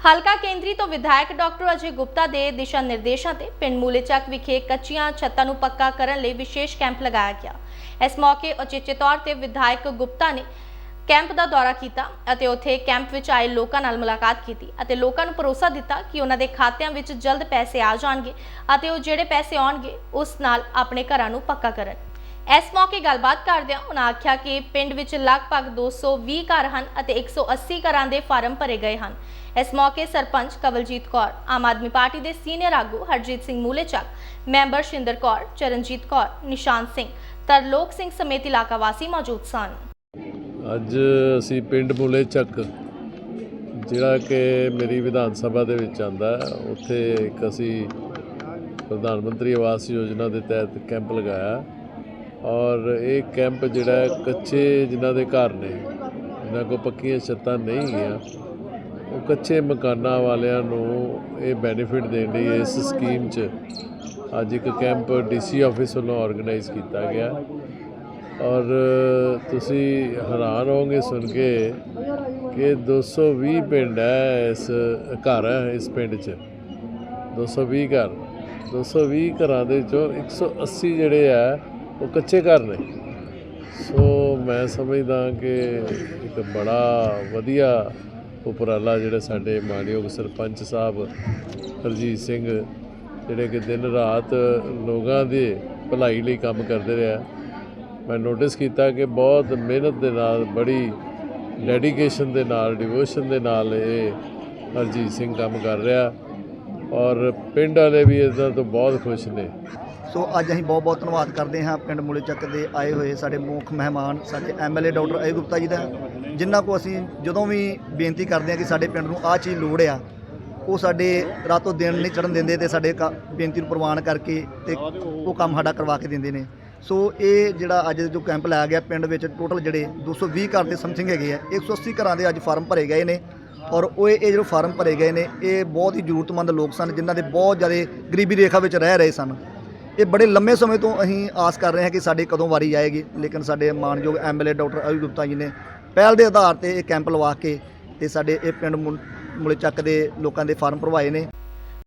ਹਲਕਾ ਕੇਂਦਰੀ ਤੋਂ ਵਿਧਾਇਕ ਡਾਕਟਰ ਅਜੇ ਗੁਪਤਾ ਦੇ ਦਿਸ਼ਾ ਨਿਰਦੇਸ਼ਾਂ ਤੇ ਪਿੰਡ ਮੂਲੇਚੱਕ ਵਿਖੇ ਕੱਚੀਆਂ ਛੱਤਾਂ ਨੂੰ ਪੱਕਾ ਕਰਨ ਲਈ ਵਿਸ਼ੇਸ਼ ਕੈਂਪ ਲਗਾਇਆ ਗਿਆ। ਇਸ ਮੌਕੇ ਉਚੇਚੇ ਤੌਰ ਤੇ ਵਿਧਾਇਕ ਗੁਪਤਾ ਨੇ ਕੈਂਪ ਦਾ ਦੌਰਾ ਕੀਤਾ ਅਤੇ ਉੱਥੇ ਕੈਂਪ ਵਿੱਚ ਆਏ ਲੋਕਾਂ ਨਾਲ ਮੁਲਾਕਾਤ ਕੀਤੀ ਅਤੇ ਲੋਕਾਂ ਨੂੰ ਭਰੋਸਾ ਦਿੱਤਾ ਕਿ ਉਹਨਾਂ ਦੇ ਖਾਤਿਆਂ ਵਿੱਚ ਜਲਦ ਪੈਸੇ ਆ ਜਾਣਗੇ ਅਤੇ ਉਹ ਜਿਹੜੇ ਪੈਸੇ ਆਉਣਗੇ ਉਸ ਨਾਲ ਆਪਣੇ ਘਰਾਂ ਨੂੰ ਪੱਕਾ ਕਰਨ। ਇਸ ਮੌਕੇ ਗੱਲਬਾਤ ਕਰਦਿਆਂ ਉਹਨਾਂ ਆਖਿਆ ਕਿ ਪਿੰਡ ਵਿੱਚ ਲਗਭਗ 220 ਘਰ ਹਨ ਅਤੇ 180 ਘਰਾਂ ਦੇ ਫਾਰਮ ਭਰੇ ਗਏ ਹਨ। ਇਸ ਮੌਕੇ ਸਰਪੰਚ ਕਵਲਜੀਤ ਕੌਰ, ਆਮ ਆਦਮੀ ਪਾਰਟੀ ਦੇ ਸੀਨੀਅਰ ਆਗੂ ਹਰਜੀਤ ਸਿੰਘ ਮੂਲੇਚੱਕ, ਮੈਂਬਰ ਸ਼ਿੰਦਰ ਕੌਰ, ਚਰਨਜੀਤ ਕੌਰ, ਨਿਸ਼ਾਨ ਸਿੰਘ, ਤਰਲੋਕ ਸਿੰਘ ਸਮੇਤ ਇਲਾਕਾ ਵਾਸੀ ਮੌਜੂਦ ਸਨ। ਅੱਜ ਅਸੀਂ ਪਿੰਡ ਮੁਲੇ ਚੱਕ ਜਿਹੜਾ ਕਿ ਮੇਰੀ ਵਿਧਾਨ ਸਭਾ ਦੇ ਵਿੱਚ ਆਂਦਾ ਉੱਥੇ ਇੱਕ ਅਸੀਂ ਪ੍ਰਧਾਨ ਮੰਤਰੀ ਆਵਾਸ ਯੋਜਨਾ ਦੇ ਤਹਿਤ ਕੈਂਪ ਲਗਾਇਆ। ਔਰ ਇਹ ਕੈਂਪ ਜਿਹੜਾ ਕੱਚੇ ਜਿਨ੍ਹਾਂ ਦੇ ਘਰ ਨੇ, ਜਿਨ੍ਹਾਂ ਕੋਲ ਪੱਕੀਆਂ ਛੱਤਾਂ ਨਹੀਂ ਹੈਗੀਆਂ, ਉਹ ਕੱਚੇ ਮਕਾਨਾਂ ਵਾਲਿਆਂ ਨੂੰ ਇਹ ਬੈਨੀਫਿਟ ਦੇਣ ਲਈ ਇਸ ਸਕੀਮ 'ਚ ਅੱਜ ਇੱਕ ਕੈਂਪ ਡੀਸੀ ਆਫਿਸ ਵੱਲੋਂ ਆਰਗੇਨਾਈਜ਼ ਕੀਤਾ ਗਿਆ। ਔਰ ਤੁਸੀਂ ਹੈਰਾਨ ਹੋਵੋਗੇ ਸੁਣ ਕੇ ਕਿ 220 ਪਿੰਡ ਹੈ ਇਸ ਘਰ ਹੈ ਇਸ ਪਿੰਡ 'ਚ। 220 ਘਰ। 220 ਘਰਾਂ ਦੇ ਵਿੱਚੋਂ 180 ਜਿਹੜੇ ਆ ਉਹ ਕੱਚੇ ਘਰ ਨੇ। ਸੋ ਮੈਂ ਸਮਝਦਾ ਕਿ ਇੱਕ ਬੜਾ ਵਧੀਆ ਉਪਰਾਲਾ ਜਿਹੜਾ ਸਾਡੇ ਮਾਨਯੋਗ ਸਰਪੰਚ ਸਾਹਿਬ ਹਰਜੀਤ ਸਿੰਘ, ਜਿਹੜੇ ਕਿ ਦਿਨ ਰਾਤ ਲੋਕਾਂ ਦੇ ਭਲਾਈ ਲਈ ਕੰਮ ਕਰਦੇ ਰਿਹਾ। ਮੈਂ ਨੋਟਿਸ ਕੀਤਾ ਕਿ ਬਹੁਤ ਮਿਹਨਤ ਦੇ ਨਾਲ, ਬੜੀ ਡੈਡੀਕੇਸ਼ਨ ਦੇ ਨਾਲ ਡਿਵੋਸ਼ਨ ਦੇ ਨਾਲ ਇਹ ਹਰਜੀਤ ਸਿੰਘ ਕੰਮ ਕਰ ਰਿਹਾ। ਔਰ ਪਿੰਡ ਵਾਲੇ ਵੀ ਇਦਾਂ ਤੋਂ ਬਹੁਤ ਖੁਸ਼ ਨੇ। ਸੋ ਅੱਜ ਅਸੀਂ ਬਹੁਤ ਬਹੁਤ ਧੰਨਵਾਦ ਕਰਦੇ ਹਾਂ ਪਿੰਡ ਮੂਲੇ ਚੱਕ ਦੇ ਆਏ ਹੋਏ ਸਾਡੇ ਮੁੱਖ ਮਹਿਮਾਨ, ਸਾਡੇ ਐਮਐਲਏ ਡਾਕਟਰ ਅਯੂ ਗੁਪਤਾ ਜੀ ਦਾ, ਜਿਨ੍ਹਾਂ ਕੋ ਅਸੀਂ ਜਦੋਂ ਵੀ ਬੇਨਤੀ ਕਰਦੇ ਹਾਂ ਕਿ ਸਾਡੇ ਪਿੰਡ ਨੂੰ ਆਹ ਚੀਜ਼ ਲੋੜ ਆ, ਉਹ ਸਾਡੇ ਰਾਤੋਂ ਦਿਨ ਨਹੀਂ ਚੜਨ ਦਿੰਦੇ ਤੇ ਸਾਡੇ ਕ- ਬੇਨਤੀ ਨੂੰ ਪ੍ਰਵਾਨ ਕਰਕੇ ਤੇ ਉਹ ਕੰਮ ਸਾਡਾ ਕਰਵਾ ਕੇ ਦਿੰਦੇ ਨੇ। ਸੋ ਇਹ ਜਿਹੜਾ ਅੱਜ ਜੋ ਕੈਂਪ ਲਾਇਆ ਗਿਆ ਪਿੰਡ ਵਿੱਚ, ਟੋਟਲ ਜਿਹੜੇ 220 ਘਰ ਦੇ ਸਮਥਿੰਗ ਹੈਗੇ ਆ 180 ਘਰਾਂ ਦੇ ਅੱਜ ਫਾਰਮ ਭਰੇ ਗਏ ਨੇ ਔਰ ਉਹ ਇਹ ਇਹ ਜਿਹੜੇ ਫਾਰਮ ਭਰੇ ਗਏ ਨੇ, ਇਹ ਬਹੁਤ ਹੀ ਜ਼ਰੂਰਤਮੰਦ ਲੋਕ ਸਨ ਜਿਨ੍ਹਾਂ ਦੇ ਬਹੁਤ ਜ਼ਿਆਦਾ ਗਰੀਬੀ ਰੇਖਾ ਵਿੱਚ ਰਹਿ ਰਹੇ ਸਨ। ਇਹ ਬੜੇ ਲੰਮੇ ਸਮੇਂ ਤੋਂ ਅਸੀਂ ਆਸ ਕਰ ਰਹੇ ਹਾਂ ਕਿ ਸਾਡੇ ਕਦੋਂ ਵਾਰੀ ਆਏਗੀ, ਲੇਕਿਨ ਸਾਡੇ ਮਾਨਯੋਗ ਐਮਐਲਏ ਡਾਕਟਰ ਅਯੂ ਗੁਪਤਾ ਜੀ ਨੇ ਪਹਿਲ ਦੇ ਆਧਾਰ ਤੇ ਇਹ ਕੈਂਪ ਲਵਾ ਕੇ ਤੇ ਸਾਡੇ ਇਹ ਪਿੰਡ ਮੁ- ਮੁਲੇ ਚੱਕ ਦੇ ਲੋਕਾਂ ਦੇ ਫਾਰਮ ਭਰਵਾਏ ਨੇ।